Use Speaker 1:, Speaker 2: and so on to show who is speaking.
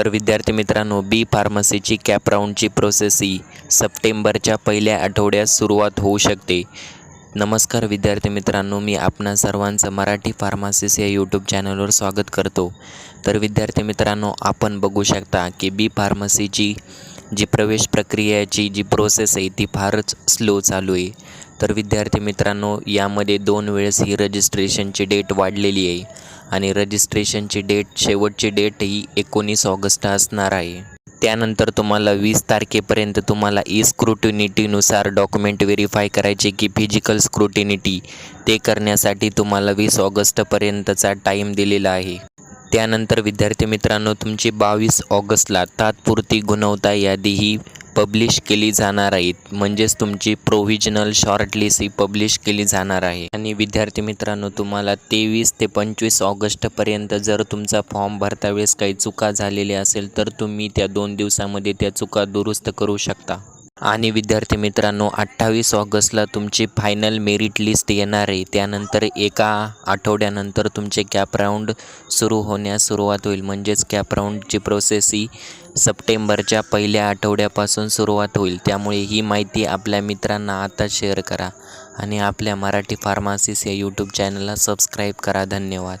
Speaker 1: तर विद्यार्थी मित्रांनो बी फार्मसीची कॅप राऊंडची प्रोसेस ही सप्टेंबरच्या पहिल्या आठवड्यात सुरुवात होऊ शकते. नमस्कार विद्यार्थी मित्रांनो मी आपणा सर्वांचं मराठी फार्मासिस या यूट्यूब चॅनलवर स्वागत करतो. तर विद्यार्थी मित्रांनो आपण बघू शकता की बी फार्मसीची जी प्रवेश प्रक्रियाची जी प्रोसेस आहे ती फारच स्लो चालू आहे. तर विद्यार्थी मित्रांनो यामध्ये दोन वेळेस ही रजिस्ट्रेशनची डेट वाढलेली आहे. आणि रजिस्ट्रेशनची डेट शेवटची डेट ही एकोणीस ऑगस्ट असणार आहे. त्यानंतर तुम्हाला वीस तारखेपर्यंत तुम्हाला ई स्क्रुटिनिटीनुसार डॉक्युमेंट व्हेरीफाय करायचे की फिजिकल स्क्रुटिनिटी ते करण्यासाठी तुम्हाला वीस ऑगस्टपर्यंतचा टाईम दिलेला आहे. त्यानंतर विद्यार्थी मित्रांनो तुमची बावीस ऑगस्टला तात्पुरती गुणवत्ता यादी ही पब्लिश केली जाणार आहेत. म्हणजेच तुमची प्रोव्हिजनल शॉर्टलिस्ट ही पब्लिश केली जाणार आहे. आणि विद्यार्थी मित्रांनो तुम्हाला तेवीस ते पंचवीस ऑगस्टपर्यंत जर तुमचा फॉर्म भरता वेळेस काही चुका झालेल्या असेल तर तुम्ही त्या दोन दिवसामध्ये त्या चुका दुरुस्त करू शकता. आणि विद्यार्थी मित्रांनो अठ्ठावीस ऑगस्टला तुमची फायनल मेरिट लिस्ट येणार आहे. त्यानंतर एका आठवड्यानंतर तुमचे कॅप राऊंड सुरू होण्यास सुरुवात होईल. म्हणजेच कॅप राऊंडची प्रोसेस ही सप्टेंबरच्या पहिल्या आठवड्यापासून सुरुवात होईल. त्यामुळे ही माहिती आपल्या मित्रांना आता शेअर करा. आणि आपल्या मराठी फार्मासिस या यूट्यूब चॅनलला सबस्क्राईब करा. धन्यवाद.